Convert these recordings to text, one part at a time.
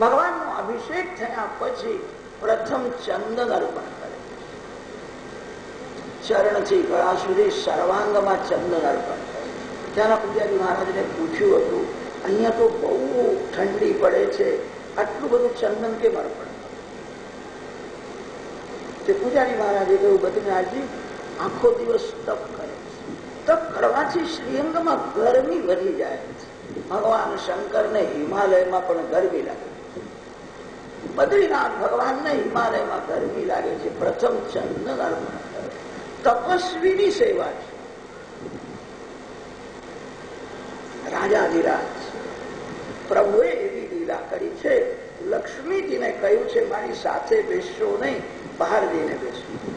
ભગવાનનો અભિષેક થયા પછી પ્રથમ ચંદન અર્પણ કરે. ચરણથી ગળા સુધી સર્વાંગમાં ચંદન અર્પણ કરે. ત્યાંના પૂજારી મહારાજને પૂછ્યું હતું, અહીંયા તો બહુ ઠંડી પડે છે, આટલું બધું ચંદન કેમ અર્પણ? તે પૂજારી મહારાજે કહ્યું, બદ્રીનાથજી, આખો દિવસ તપ કરે તપ કરવાથી શ્રીઅંગમાં ગરમી વધી જાય છે. ભગવાન શંકરને હિમાલયમાં પણ ગરમી લાગે બદ્રીનાથ ભગવાનને હિમાલયમાં ગરમી લાગે છે. પ્રથમ ચંદન તપસ્વીની સેવા છે. રાજાધિરાજ પ્રભુએ એવી લીલા કરી છે. લક્ષ્મીજીને કહ્યું છે, મારી સાથે બેસશો નહીં, બહાર જઈને બેસશો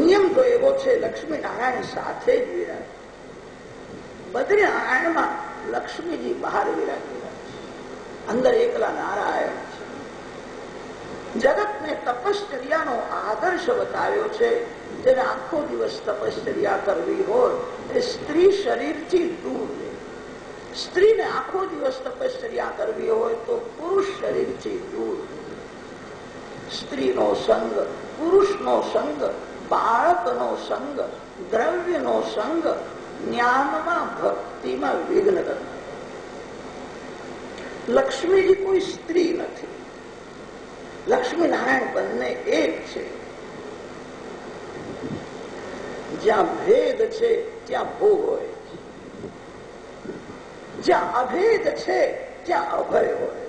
નિયમ તો એવો છે લક્ષ્મી નારાયણ સાથે જ વિરાજ. બદ્રીનારાયણમાં લક્ષ્મીજી બહાર વિરાજ. અંદર એકલા નારાયણ જગતને તપશ્ચર્યાનો આદર્શ બતાવ્યો છે. જેને આખો દિવસ તપશ્ચર્યા કરવી હોય એ સ્ત્રી શરીરથી દૂર રહે. સ્ત્રીને આખો દિવસ તપશ્ચર્યા કરવી હોય તો પુરુષ શરીરથી દૂર સ્ત્રીનો સંગ, પુરુષનો સંગ, બાળકનો સંગ, દ્રવ્યનો સંગ જ્ઞાનમાં, ભક્તિમાં વિઘ્ન કરનાર. લક્ષ્મીજી કોઈ સ્ત્રી નથી. લક્ષ્મી નારાયણ બંને એક છે. જ્યાં ભેદ છે, ત્યાં ભોગ હોય જ્યાં અભેદ છે, ત્યાં અભય હોય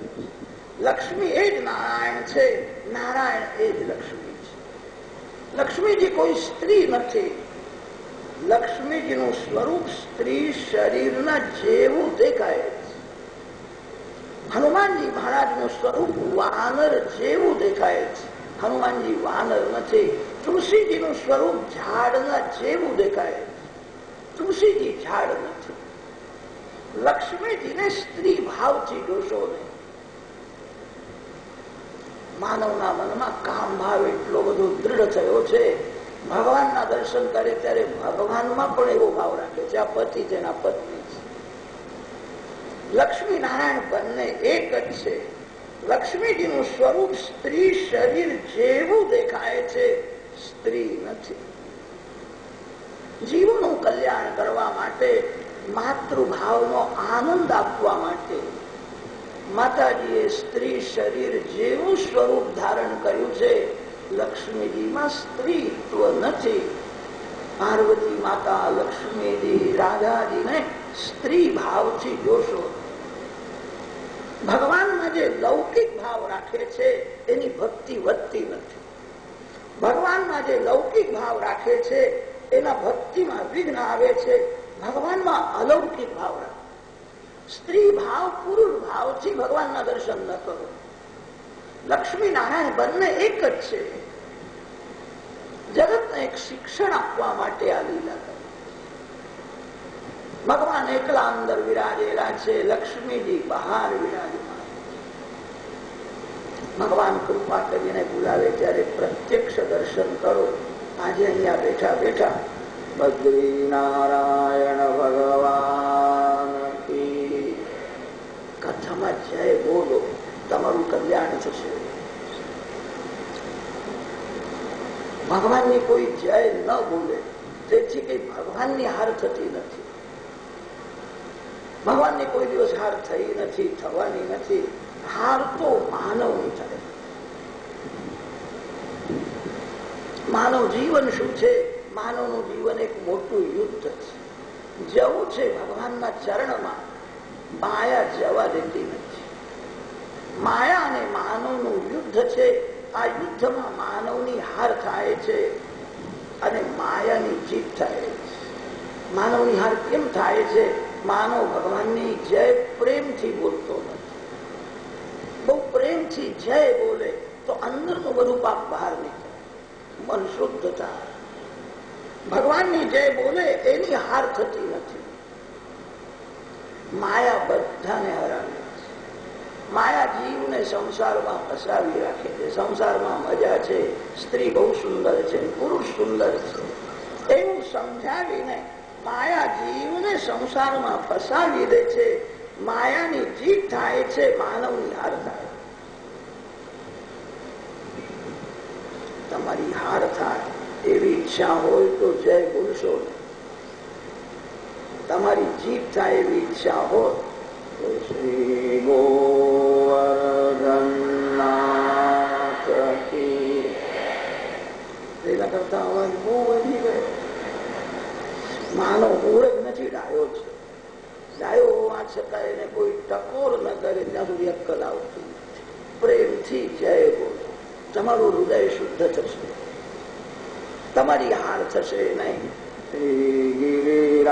લક્ષ્મી એ જ નારાયણ છે, નારાયણ એ જ લક્ષ્મી છે. લક્ષ્મીજી કોઈ સ્ત્રી નથી. લક્ષ્મીજીનું સ્વરૂપ સ્ત્રી શરીરના જેવું દેખાય છે. હનુમાનજી મહારાજનું સ્વરૂપ વાનર જેવું દેખાય છે. હનુમાનજી વાનર નથી, તુલસીજીનું સ્વરૂપ ઝાડના જેવું દેખાય તુલસીજી ઝાડ નથી. લક્ષ્મીજીને સ્ત્રી ભાવથી જોશો નહીં. માનવના મનમાં કામ ભાવ એટલો બધો દ્રઢ થયો છે, ભગવાનના દર્શન કરે ત્યારે ભગવાનમાં પણ એવો ભાવ રાખે છે, આ પતિ તેના પત્ની છે. લક્ષ્મી નારાયણ બંને એક જ છે. લક્ષ્મીજીનું સ્વરૂપ સ્ત્રી શરીર જેવું દેખાય છે. સ્ત્રી નથી. જીવનું કલ્યાણ કરવા માટે માતૃભાવનો આનંદ આપવા માટે માતાજીએ સ્ત્રી શરીર જેવું સ્વરૂપ ધારણ કર્યું છે. લક્ષ્મીજીમાં સ્ત્રીત્વ નથી. પાર્વતી માતા લક્ષ્મીજી રાધાજીને સ્ત્રી ભાવથી જોશો ભગવાનમાં જે લૌકિક ભાવ રાખે છે, એની ભક્તિ વધતી નથી. ભગવાનમાં જે લૌકિક ભાવ રાખે છે, એના ભક્તિમાં વિઘ્ન આવે છે, ભગવાનમાં અલૌકિક ભાવ રાખે સ્ત્રી ભાવ, પુરુષ ભાવથી ભગવાનના દર્શન ન કરો. લક્ષ્મી નારાયણ બંને એક જ છે. જગતને એક શિક્ષણ આપવા માટે આવી કરી ભગવાન એકલા અંદર વિરાજેલા છે લક્ષ્મીજી બહાર વિરાજમાન ભગવાન કૃપા કરીને બોલાવે ત્યારે પ્રત્યક્ષ દર્શન કરો. આજે અહીંયા બેઠા બેઠા બદ્રીનારાયણ ભગવાન કથામાં જય બોલો, તમારું કલ્યાણ થશે. ભગવાનની કોઈ જય ન બોલે. તેથી કઈ ભગવાનની હાર થતી નથી. ભગવાનની કોઈ દિવસ હાર થઈ નથી, થવાની નથી. હાર તો માનવની થાય માનવ જીવન શું છે? માનવનું જીવન એક મોટું યુદ્ધ છે. જવું છે ભગવાનના ચરણમાં, માયા જવા દેતી નથી. માયા અને માનવનું યુદ્ધ છે. આ યુદ્ધમાં માનવની હાર થાય છે અને માયાની જીત થાય છે. માનવની હાર કેમ થાય છે? માનવ ભગવાનની જય પ્રેમથી બોલતો નથી. બહુ પ્રેમથી જય બોલે તો અંદરનું બધું પાપ બહાર નીકળે. મન શુદ્ધ ભગવાનની જય બોલે એની હાર થતી નથી. માયા બધાને હરાવે માયા જીવને સંસારમાં ફસાવી રાખે છે. સંસારમાં મજા છે. સ્ત્રી બહુ સુંદર છે. પુરુષ સુંદર છે. એવું સમજાવીને માયા જીવને સંસારમાં ફસાવી દે છે. માયાની જીત થાય છે માનવની હાર થાય. તમારી હાર થાય એવી ઈચ્છા હોય તો જય બોલશો. તમારી જીત થાય એવી ઈચ્છા હોય તો શ્રી ગોવર્ધનનાથ કી એના કરતા અવાજ બહુ વધી ગયો માનો મૂળ જ નથી ડાયો છે ડાયો હોવા છતાં એને કોઈ ટકોર ન કરે ત્યાં સુધી અક્કલ આવતી પ્રેમથી જય બોલો તમારું હૃદય શુદ્ધ થશે. તમારી હાર થશે નહીં. શ્રી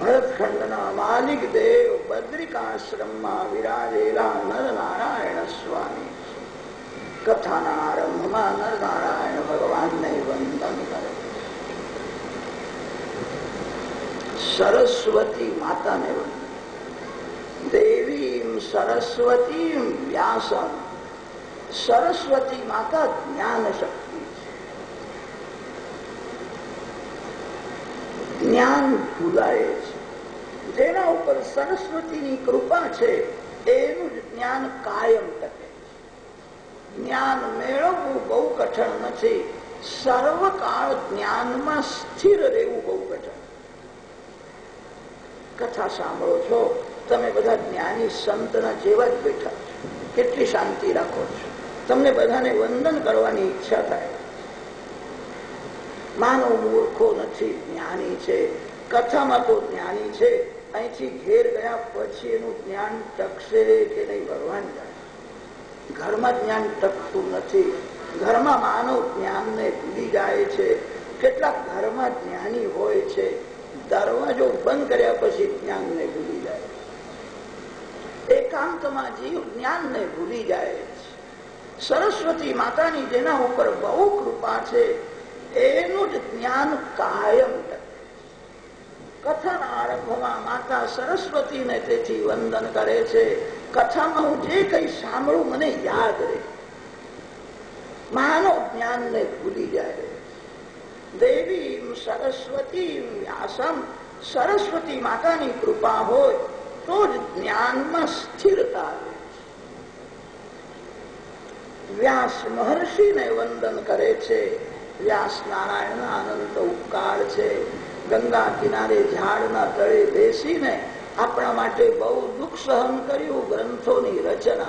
ભરતખંડના માલિક દેવ બદ્રિકાશ્રમમાં વિરાજેલા નરનારાયણ સ્વામી. કથાના આરંભમાં નરનારાયણ ભગવાનને વંદન કરે. સરસ્વતી માતાને વંદન દેવીમ સરસ્વતી વ્યાસમ. સરસ્વતી માતા જ્ઞાન શક્તિ છે. જ્ઞાન ભૂલાય છે. જેના ઉપર સરસ્વતીની કૃપા છે, એનું જ જ્ઞાન કાયમ ટકે જ્ઞાન મેળવવું બહુ કઠણ નથી. સર્વકાળ જ્ઞાનમાં સ્થિર રહેવું બહુ કઠણ. કથા સાંભળો છો, તમે બધા જ્ઞાની સંતના જેવા જ બેઠા છો. કેટલી શાંતિ રાખો છો. તમને બધાને વંદન કરવાની ઈચ્છા થાય. માનવ મૂર્ખો નથી, જ્ઞાની છે. કથામાં તો જ્ઞાની છે. અહીંથી ઘેર ગયા પછી એનું જ્ઞાન ટકશે કે નહીં ભગવાન ઘરમાં જ્ઞાન ટકતું નથી. ઘરમાં માનવ જ્ઞાનને ભૂલી જાય છે. કેટલાક ઘરમાં જ્ઞાની હોય છે. દરવાજો બંધ કર્યા પછી જ્ઞાનને ભૂલી જાય. એકાંતમાં જીવ જ્ઞાનને ભૂલી જાય. સરસ્વતી માતાની જેના ઉપર બહુ કૃપા છે, એનું જ જ્ઞાન કાયમ કથન આરંભમાં માતા સરસ્વતીને તેથી વંદન કરે છે. કથામાં હું જે કઈ સાંભળું મને યાદ રહે. માનવ જ્ઞાનને ભૂલી જાય. દેવી સરસ્વતી વ્યાસમ. સરસ્વતી માતાની કૃપા હોય તો જ જ્ઞાનમાં સ્થિરતા આવે વ્યાસ મહર્ષિને વંદન કરે છે. વ્યાસ નારાયણ અનંત ઉપકાર છે. ગંગા કિનારે ઝાડના તળે બેસીને આપણા માટે બહુ દુઃખ સહન કર્યું, ગ્રંથોની રચના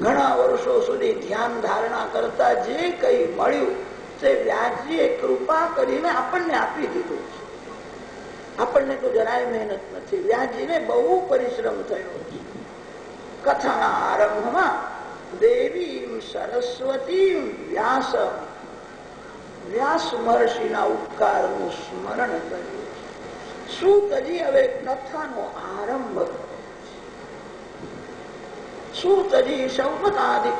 ઘણા વર્ષો સુધી ધ્યાન ધારણા કરતા જે કઈ મળ્યું, તે વ્યાસજીએ કૃપા કરીને આપણને આપી દીધું છે. આપણને તો જરાય મહેનત નથી. વ્યાસજીને બહુ પરિશ્રમ થયો છે. કથાના આરંભમાં દેવી સરસ્વતી વ્યાસ વ્યાસ મહર્ષિના ઉપકારનું સ્મરણ કર્યું સૂતજી હવે કથાનો આરંભ.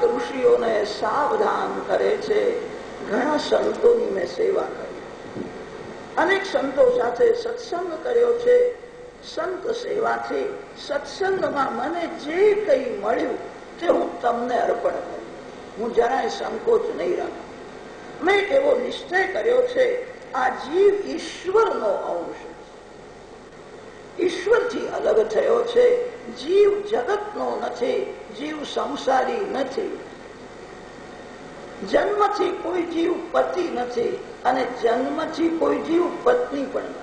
ઋષિઓને સાવધાન કરે છે. ઘણા સંતોની મેં સેવા કરી. અનેક સંતો સાથે સત્સંગ કર્યો છે. સંત સેવાથી સત્સંગમાં મને જે કઈ મળ્યું તે હું તમને અર્પણ કરું. હું જરાય સંકોચ નહીં રાખું. મેં એવો નિશ્ચય કર્યો છે, આ જીવ ઈશ્વરનો અંશ ઈશ્વરથી અલગ થયો છે, જીવ જગતનો નથી, જીવ સંસારી નથી. જન્મથી કોઈ જીવ પતિ નથી અને જન્મથી કોઈ જીવ પત્ની પણ નથી.